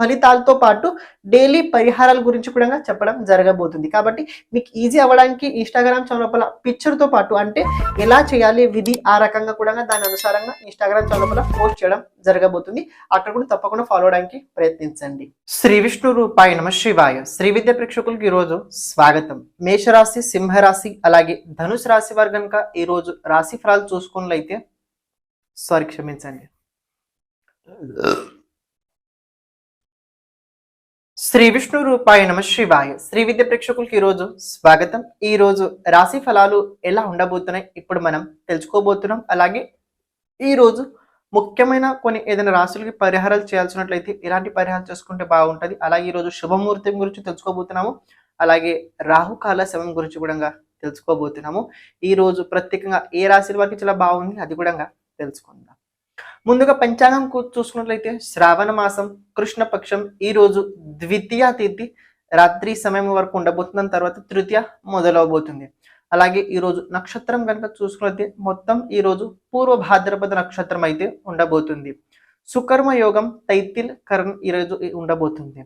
ఫలితాలతో పాటు డైలీ పరిహారాల గురించి కూడా చెప్పడం జరగబోతుంది. కాబట్టి మీకు ఈజీ అవ్వడానికి ఇన్స్టాగ్రామ్ చౌలపల పిక్చర్తో పాటు అంటే ఎలా చేయాలి విధి ఆ రకంగా కూడా దాని అనుసారంగా ఇన్స్టాగ్రామ్ చౌలపల పోస్ట్ చేయడం జరగబోతుంది. అక్కడ కూడా తప్పకుండా ఫాలో అవడానికి ప్రయత్నించండి. శ్రీ విష్ణు రూపాయ నమ శివాయ. శ్రీ విద్య ప్రేక్షకులకి ఈరోజు స్వాగతం. మేషరాశి సింహరాశి అలాగే ధనుసు రాశి వారు కనుక ఈరోజు రాశి ఫలాలు చూసుకున్నట్లయితే సారీ క్షమించండి. శ్రీ విష్ణు రూపాయ నమ శివాయ. శ్రీ విద్య ప్రేక్షకులకి ఈరోజు స్వాగతం. ఈరోజు రాశి ఫలాలు ఎలా ఉండబోతున్నాయి ఇప్పుడు మనం తెలుసుకోబోతున్నాం. అలాగే ఈరోజు ముఖ్యమైన కొన్ని ఏదైనా రాశులకి పరిహారాలు చేయాల్సినట్లయితే ఎలాంటి పరిహారాలు చేసుకుంటే బాగుంటుంది. అలాగే ఈరోజు శుభమూర్తి శుభముహూర్తం గురించి తెలుసుకోబోతున్నాము. అలాగే రాహుకాల శవం గురించి కూడా తెలుసుకోబోతున్నాము. ఈ రోజు ప్రత్యేకంగా ఏ రాశి వారికి చాలా బాగుంది అది కూడా తెలుసుకుందాం. ముందుగా పంచాంగం చూసుకున్నట్లయితే శ్రావణ మాసం కృష్ణపక్షం ఈ రోజు ద్వితీయ తిథి రాత్రి సమయం వరకు ఉండబోతుంది దాని తర్వాత తృతీయ మొదలవబోతుంది. అలాగే ఈ రోజు నక్షత్రం కనుక చూసుకున్నట్లయితే మొత్తం ఈ రోజు పూర్వ భాద్రపద నక్షత్రం అయితే ఉండబోతుంది. సుకర్మ యోగం తైతిల్ కరణ్ ఈ రోజు ఉండబోతుంది.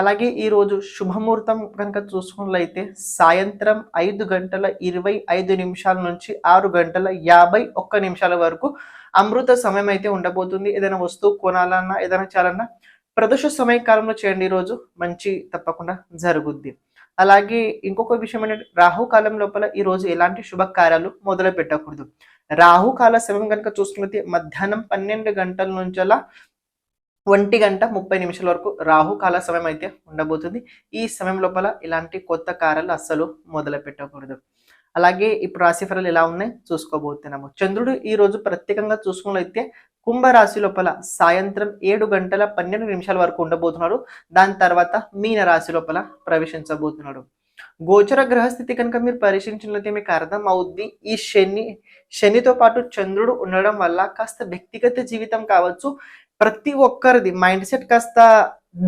అలాగే ఈరోజు శుభముహూర్తం కనుక చూసుకున్నట్లయితే సాయంత్రం ఐదు గంటల ఇరవై ఐదు నిమిషాల నుంచి ఆరు గంటల యాభై ఒక్క నిమిషాల వరకు అమృత సమయం అయితే ఉండబోతుంది. ఏదైనా వస్తువు కొనాలన్నా ఏదైనా చేయాలన్నా ప్రదోష సమయకాలంలో చేయండి. ఈరోజు మంచి తప్పకుండా జరుగుద్ది. అలాగే ఇంకొక విషయం ఏంటంటే రాహుకాలం లోపల ఈరోజు ఎలాంటి శుభకార్యాలు మొదలు పెట్టకూడదు రాహుకాల సమయం కనుక చూసుకున్నట్లయితే మధ్యాహ్నం పన్నెండు గంటల నుంచి అలా ఒంటి గంట ముప్పై నిమిషాల వరకు రాహుకాల సమయం అయితే ఉండబోతుంది. ఈ సమయం లోపల ఇలాంటి కొత్త కార్యాలు అస్సలు మొదలు పెట్టకూడదు. అలాగే ఇప్పుడు రాశి ఫలాలు ఎలా ఉన్నాయి చూసుకోబోతున్నాము. చంద్రుడు ఈ రోజు ప్రత్యేకంగా చూసుకున్నట్లయితే కుంభరాశి లోపల సాయంత్రం ఏడు గంటల పన్నెండు నిమిషాల వరకు ఉండబోతున్నాడు. దాని తర్వాత మీన రాశి లోపల ప్రవేశించబోతున్నాడు. గోచర గ్రహస్థితి కనుక మీరు పరిశీలించినట్లయితే మీకు అర్థం అవుద్ది ఈ శని శనితో పాటు చంద్రుడు ఉండడం వల్ల కాస్త వ్యక్తిగత జీవితం కావచ్చు. ప్రతి ఒక్కరిది మైండ్ సెట్ కాస్త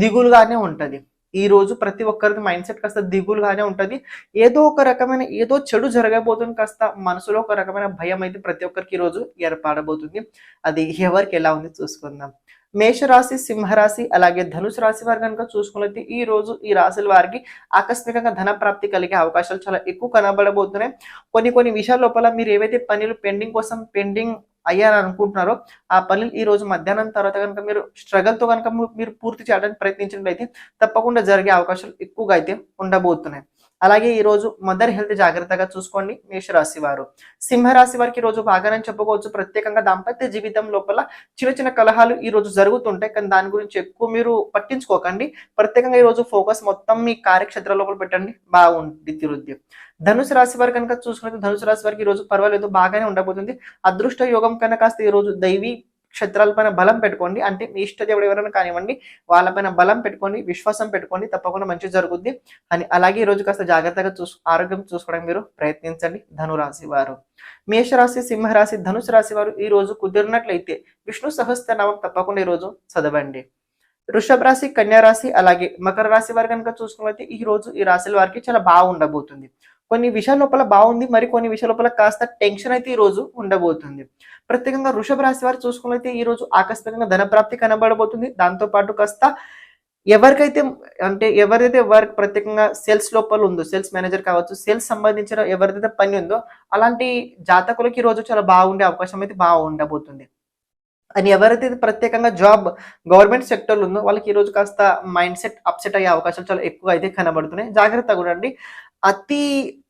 దిగులుగానే ఉంటది. ఈ రోజు ప్రతి ఒక్కరిది మైండ్ సెట్ కాస్త దిగులుగానే ఉంటది. ఏదో ఒక రకమైన ఏదో చెడు జరగబోతుంది కాస్త మనసులో ఒక రకమైన భయం అయితే ప్రతి ఒక్కరికి ఈరోజు రోజు ఏర్పడబోతుంది. అది ఎవరికి ఎలా ఉంది చూసుకుందాం. మేషరాశి సింహరాశి అలాగే ధనుసు రాశి వారు కనుక చూసుకున్నట్లయితే ఈ రోజు ఈ రాశుల వారికి ఆకస్మికంగా ధన ప్రాప్తి కలిగే అవకాశాలు చాలా ఎక్కువ కనబడబోతున్నాయి. కొన్ని కొన్ని విషయాల లోపల మీరు ఏవైతే పనులు పెండింగ్ కోసం పెండింగ్ అయ్యారని అనుకుంటున్నారో ఆ పనులు ఈ రోజు మధ్యాహ్నం తర్వాత కనుక మీరు స్ట్రగల్తో కనుక మీరు పూర్తి చేయడానికి ప్రయత్నించినట్లయితే తప్పకుండా జరిగే అవకాశాలు ఎక్కువగా అయితే ఉండబోతున్నాయి. అలాగే ఈ రోజు మదర్ హెల్త్ జాగ్రత్తగా చూసుకోండి మేషరాశి వారు. సింహరాశి వారికి ఈ రోజు బాగానే చెప్పుకోవచ్చు. ప్రత్యేకంగా దాంపత్య జీవితం లోపల చిన్న చిన్న కలహాలు ఈ రోజు జరుగుతుంటాయి. కానీ దాని గురించి ఎక్కువ మీరు పట్టించుకోకండి. ప్రత్యేకంగా ఈ రోజు ఫోకస్ మొత్తం మీ కార్యక్షేత్ర లోపల పెట్టండి. బాగుంది తిరుద్ది. ధనుసు రాశి వారు కనుక చూసుకుంటే ధనుసు రాశి వారికి ఈ రోజు పర్వాలేదు. బాగానే ఉండబోతుంది. అదృష్ట యోగం కన్నా కాస్త ఈ రోజు దైవీ క్షేత్రాలపైన బలం పెట్టుకోండి. అంటే మీ ఇష్ట దేవుడు ఎవరైనా కానివ్వండి వాళ్ళపైన బలం పెట్టుకోండి విశ్వాసం పెట్టుకోండి తప్పకుండా మంచి జరుగుద్ది అని. అలాగే ఈ రోజు కాస్త జాగ్రత్తగా చూసు ఆరోగ్యం చూసుకోవడానికి మీరు ప్రయత్నించండి. ధనురాశి వారు. మేషరాశి సింహరాశి ధనుసు రాశి వారు ఈ రోజు కుదిరినట్లయితే విష్ణు సహస్రనామం తప్పకుండా ఈ రోజు చదవండి. వృషభ రాశి కన్యా రాశి అలాగే మకర రాశి వారు కనుక చూసుకున్నట్లయితే ఈ రోజు ఈ రాశుల వారికి చాలా బాగుండబోతుంది. కొన్ని విషయాల లోపల బాగుంది మరి కొన్ని విషయాల లోపల కాస్త టెన్షన్ అయితే ఈ రోజు ఉండబోతుంది. ప్రత్యేకంగా వృషభ రాశి వారు చూసుకున్నైతే ఈ రోజు ఆకస్మికంగా ధన ప్రాప్తి కనబడబోతుంది. దాంతో పాటు కాస్త ఎవరికైతే అంటే ఎవరైతే వర్క్ ప్రత్యేకంగా సేల్స్ లోపల ఉందో సేల్స్ మేనేజర్ కావచ్చు సేల్స్ సంబంధించిన ఎవరిదైతే పని ఉందో అలాంటి జాతకులకి ఈ రోజు చాలా బాగుండే అవకాశం అయితే బాగా ఉండబోతుంది. అని ఎవరైతే ప్రత్యేకంగా జాబ్ గవర్నమెంట్ సెక్టర్లు ఉందో వాళ్ళకి ఈ రోజు కాస్త మైండ్ సెట్ అప్సెట్ అయ్యే అవకాశాలు చాలా ఎక్కువ అయితే కనబడుతున్నాయి. జాగ్రత్తగా ఉండండి. అతి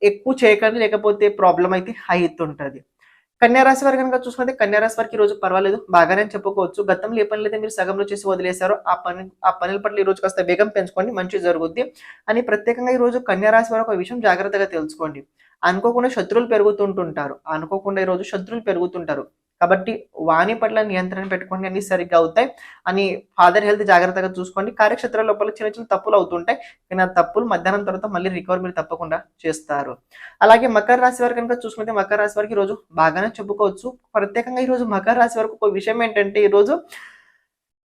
ఎక్కువ చేయకండి లేకపోతే ప్రాబ్లం అయితే హై అవుతుంటుంది కన్యారాశి వారు కనుక చూసుకుంటే కన్యారాశి వారికి ఈ రోజు పర్వాలేదు బాగానే చెప్పుకోవచ్చు. గతంలో ఏ పనులు మీరు సగంలో చేసి వదిలేశారో ఆ పని ఆ పనుల పట్ల ఈ రోజు కాస్త వేగం పెంచుకోండి మంచి జరుగుద్ది. అని ప్రత్యేకంగా ఈ రోజు కన్యారాశి వారు ఒక విషయం జాగ్రత్తగా తెలుసుకోండి. అనుకోకుండా శత్రువులు పెరుగుతుంటుంటారు. అనుకోకుండా ఈ రోజు శత్రువులు పెరుగుతుంటారు. కాబట్టి వాణి పట్ల నియంత్రణ పెట్టుకోండి అన్ని సరిగ్గా అవుతాయి. అని ఫాదర్ హెల్త్ జాగ్రత్తగా చూసుకోండి. కార్యక్షేత్ర లోపల చిన్న చిన్న తప్పులు అవుతుంటాయి. కానీ ఆ తప్పులు మధ్యాహ్నం తర్వాత మళ్ళీ రికవర్ మీరు తప్పకుండా చేస్తారు. అలాగే మకర రాశి వారు కనుక చూసుకుంటే మకర రాశి వారికి ఈరోజు రోజు బాగానే చెప్పుకోవచ్చు. ప్రత్యేకంగా ఈరోజు మకర రాశి వరకు ఒక విషయం ఏంటంటే ఈరోజు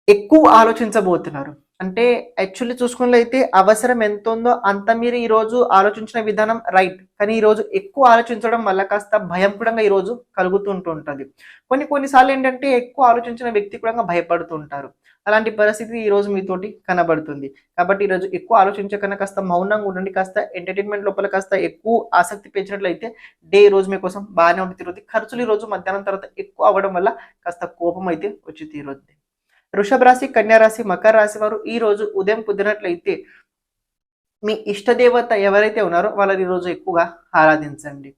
ఎక్కువ ఆలోచించబోతున్నారు. అంటే యాక్చువల్లీ చూసుకున్నట్లయితే అవసరం ఎంత ఉందో అంత మీరు ఈ రోజు ఆలోచించిన విధానం రైట్ కానీ ఈ రోజు ఎక్కువ ఆలోచించడం వల్ల కాస్త భయం కూడా ఈ రోజు కలుగుతుంటూ ఉంటుంది కొన్ని కొన్నిసార్లు ఏంటంటే ఎక్కువ ఆలోచించిన వ్యక్తి కూడా భయపడుతూ ఉంటారు. అలాంటి పరిస్థితి ఈ రోజు మీతోటి కనబడుతుంది. కాబట్టి ఈ రోజు ఎక్కువ ఆలోచించకన్నా కాస్త మౌనంగా ఉండండి. కాస్త ఎంటర్టైన్మెంట్ లోపల కాస్త ఎక్కువ ఆసక్తి పెంచినట్లయితే డే ఈ రోజు మీకోసం బాగానే ఉంటుంది. తీరుతుంది ఖర్చులు ఈ రోజు మధ్యాహ్నం తర్వాత ఎక్కువ అవ్వడం వల్ల కాస్త కోపం అయితే వచ్చి తీరుద్ది. వృషభ రాశి కన్యారాశి మకర రాశి వారు ఈ రోజు ఉదయం కుదిరినట్లయితే మీ ఇష్టదేవత ఎవరైతే ఉన్నారో వాళ్ళని రోజు ఎక్కువగా ఆరాధించండి.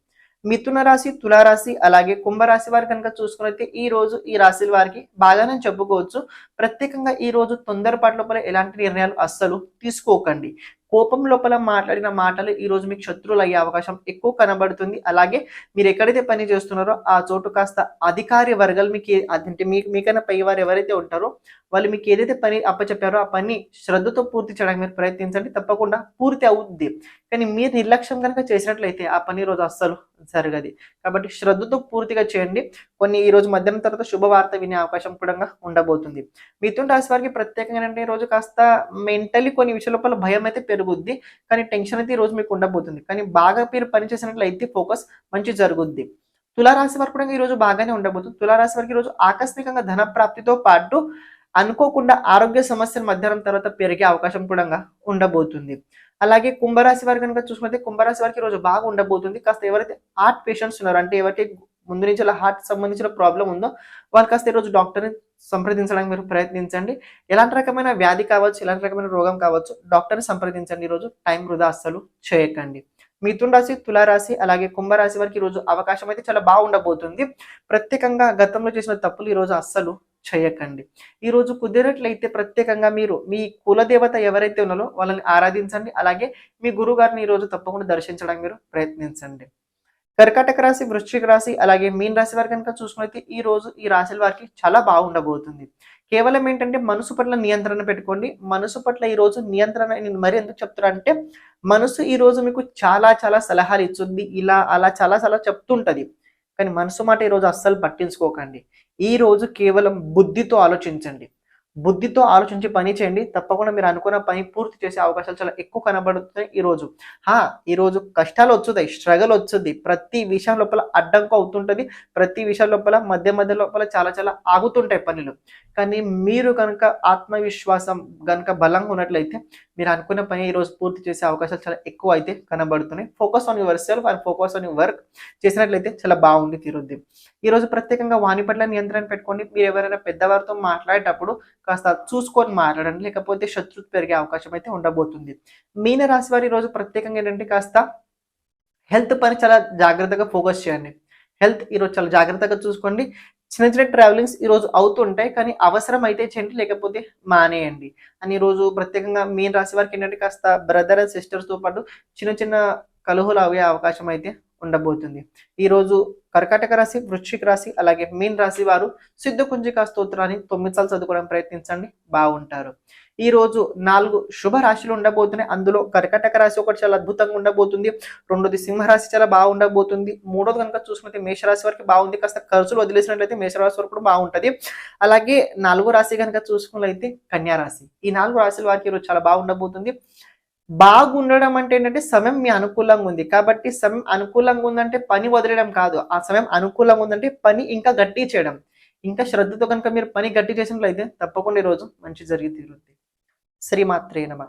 మిథున రాశి తులారాశి అలాగే కుంభరాశి వారు కనుక చూసుకున్నైతే ఈ రోజు ఈ రాశుల వారికి బాగానే చెప్పుకోవచ్చు. ప్రత్యేకంగా ఈ రోజు తొందరపాటు లోపల ఎలాంటి నిర్ణయాలు అస్సలు తీసుకోకండి. కోపం లోపల మాట్లాడిన మాటలు ఈరోజు మీకు శత్రువులు అయ్యే అవకాశం ఎక్కువ కనబడుతుంది. అలాగే మీరు ఎక్కడైతే పని చేస్తున్నారో ఆ చోటు కాస్త అధికారి వర్గాలు మీకు అంటే మీ మీకన్నా పై వారు ఎవరైతే ఉంటారో వాళ్ళు మీకు ఏదైతే పని అప్పచెప్పారో ఆ పని శ్రద్ధతో పూర్తి చేయడానికి మీరు ప్రయత్నించండి. తప్పకుండా పూర్తి అవుద్ది. కానీ మీరు నిర్లక్ష్యం కనుక చేసినట్లయితే ఆ పని రోజు అస్సలు జరగదు. కాబట్టి శ్రద్ధతో పూర్తిగా చేయండి. కొన్ని ఈ రోజు మధ్యాహ్నం తర్వాత శుభవార్త వినే అవకాశం కూడా ఉండబోతుంది. మిథున రాశి వారికి ప్రత్యేకంగా అంటే రోజు కాస్త మెంటలీ కొన్ని విషయాల భయం అయితే పెరుగుద్ది కానీ టెన్షన్ అయితే ఈరోజు రోజు మీకు ఉండబోతుంది. కానీ బాగా మీరు పని చేసినట్లయితే ఫోకస్ మంచి జరుగుద్ది. తులారాశి వారు కూడా ఈ రోజు బాగానే ఉండబోతుంది. తులారాశి వారికి ఈరోజు రోజు ఆకస్మికంగా ధన ప్రాప్తితో పాటు అనుకోకుండా ఆరోగ్య సమస్యలు మధ్యాహ్నం తర్వాత పెరిగే అవకాశం కూడా ఉండబోతుంది. అలాగే కుంభరాశి వారు కనుక చూసుకుంటే కుంభరాశి వారికి ఈరోజు రోజు బాగా ఉండబోతుంది. కాస్త ఎవరైతే హార్ట్ పేషెంట్స్ ఉన్నారో అంటే ఎవరికి ముందు నుంచి హార్ట్ సంబంధించిన ప్రాబ్లం ఉందో వాళ్ళు కాస్త ఈరోజు డాక్టర్ని సంప్రదించడానికి మీరు ప్రయత్నించండి. ఎలాంటి రకమైన వ్యాధి కావచ్చు ఎలాంటి రకమైన రోగం కావచ్చు డాక్టర్ని సంప్రదించండి. ఈరోజు టైం వృధా అస్సలు చేయకండి. మిథున్ రాశి తులారాశి అలాగే కుంభరాశి వారికి ఈరోజు అవకాశం అయితే చాలా బాగుండబోతుంది. ప్రత్యేకంగా గతంలో చేసిన తప్పులు ఈరోజు అస్సలు చేయకండి. ఈరోజు రోజు కుదిరినట్లయితే ప్రత్యేకంగా మీరు మీ కులదేవత ఎవరైతే ఉన్నారో వాళ్ళని ఆరాధించండి. అలాగే మీ గురువుగారిని ఈరోజు ఈ రోజు తప్పకుండా దర్శించడానికి మీరు ప్రయత్నించండి. కర్కాటక రాశి వృశ్చిక రాశి అలాగే మీన రాశి వారి కనుక చూసుకున్నైతే ఈ రోజు ఈ రాశుల వారికి చాలా బాగుండబోతుంది. కేవలం ఏంటంటే మనసు పట్ల నియంత్రణ పెట్టుకోండి. మనసు పట్ల ఈ రోజు నియంత్రణ నేను మరి ఎందుకు చెప్తున్నా అంటే మనసు ఈ రోజు మీకు చాలా చాలా సలహాలు ఇస్తుంది. ఇలా అలా చాలా చాలా చెప్తుంటది. కానీ మనసు మాట ఈ రోజు అస్సలు పట్టించుకోకండి. ఈ రోజు కేవలం బుద్ధితో ఆలోచించండి. బుద్ధితో ఆలోచించి పని చేయండి. తప్పకుండా మీరు అనుకున్న పని పూర్తి చేసే అవకాశాలు చాలా ఎక్కువ కనబడుతున్నాయి ఈరోజు హా ఈరోజు కష్టాలు వచ్చుతాయి స్ట్రగల్ వచ్చుద్ది. ప్రతి విషయం లోపల అడ్డంకు అవుతుంటది. ప్రతి విషయం లోపల మధ్య మధ్య లోపల చాలా చాలా ఆగుతుంటాయి పనులు. కానీ మీరు కనుక ఆత్మవిశ్వాసం కనుక బలంగా ఉన్నట్లయితే మీరు అనుకున్న పని ఈ రోజు పూర్తి చేసే అవకాశాలు చాలా ఎక్కువ అయితే కనబడుతున్నాయి. Focus on yourself and focus on your work చేసినట్లయితే చాలా బాగుంది తీరుద్ది. ఈరోజు ప్రత్యేకంగా వాణి పట్ల నియంత్రణ పెట్టుకోండి. మీరు ఎవరైనా పెద్దవారితో మాట్లాడేటప్పుడు కాస్త చూసుకొని మాట్లాడండి లేకపోతే శత్రుత పెరిగే అవకాశం అయితే ఉండబోతుంది. మీనరాశి వారి ఈ రోజు ప్రత్యేకంగా ఏంటంటే కాస్త హెల్త్ పని చాలా జాగ్రత్తగా ఫోకస్ చేయండి. హెల్త్ ఈరోజు చాలా జాగ్రత్తగా చూసుకోండి. చిన్న చిన్న ట్రావెలింగ్స్ ఈ రోజు అవుతుంటాయి కానీ అవసరం అయితే చేయండి లేకపోతే మానేయండి. అని ఈ రోజు ప్రత్యేకంగా మీన రాశి వారికి ఏంటంటే కాస్త బ్రదర్ అండ్ సిస్టర్స్తో పాటు చిన్న చిన్న కలుహులు అయ్యే అవకాశం అయితే ఉండబోతుంది. ఈరోజు కర్కాటక రాశి వృశ్చిక రాశి అలాగే మీన్ రాశి వారు సిద్ధకుంజిక స్తోత్రాన్ని తొమ్మిది సార్లు చదువుకోవడానికి ప్రయత్నించండి. బాగుంటారు. ఈ రోజు నాలుగు శుభ రాశులు ఉండబోతున్నాయి. అందులో కర్కాటక రాశి ఒకటి చాలా అద్భుతంగా ఉండబోతుంది. రెండోది సింహరాశి చాలా బాగుండబోతుంది మూడోది కనుక చూసుకుంటే మేషరాశి వరకు బాగుంది. కాస్త ఖర్చులు వదిలేసినట్లయితే మేషరాశి వరకు కూడా బాగుంటుంది. అలాగే నాలుగో రాశి కనుక చూసుకున్నట్లయితే కన్యా రాశి. ఈ నాలుగు రాశుల వారికి ఈరోజు చాలా బాగుండబోతుంది బాగుండడం అంటే ఏంటంటే సమయం మీ అనుకూలంగా ఉంది. కాబట్టి సమయం అనుకూలంగా ఉందంటే పని వదిలేయడం కాదు. ఆ సమయం అనుకూలంగా ఉందంటే పని ఇంకా గట్టి చేయడం. ఇంకా శ్రద్ధతో కనుక మీరు పని గట్టి చేసినట్లయితే తప్పకుండా ఈరోజు మంచి జరిగి తీరుద్ది. శ్రీమాత్రే నమ.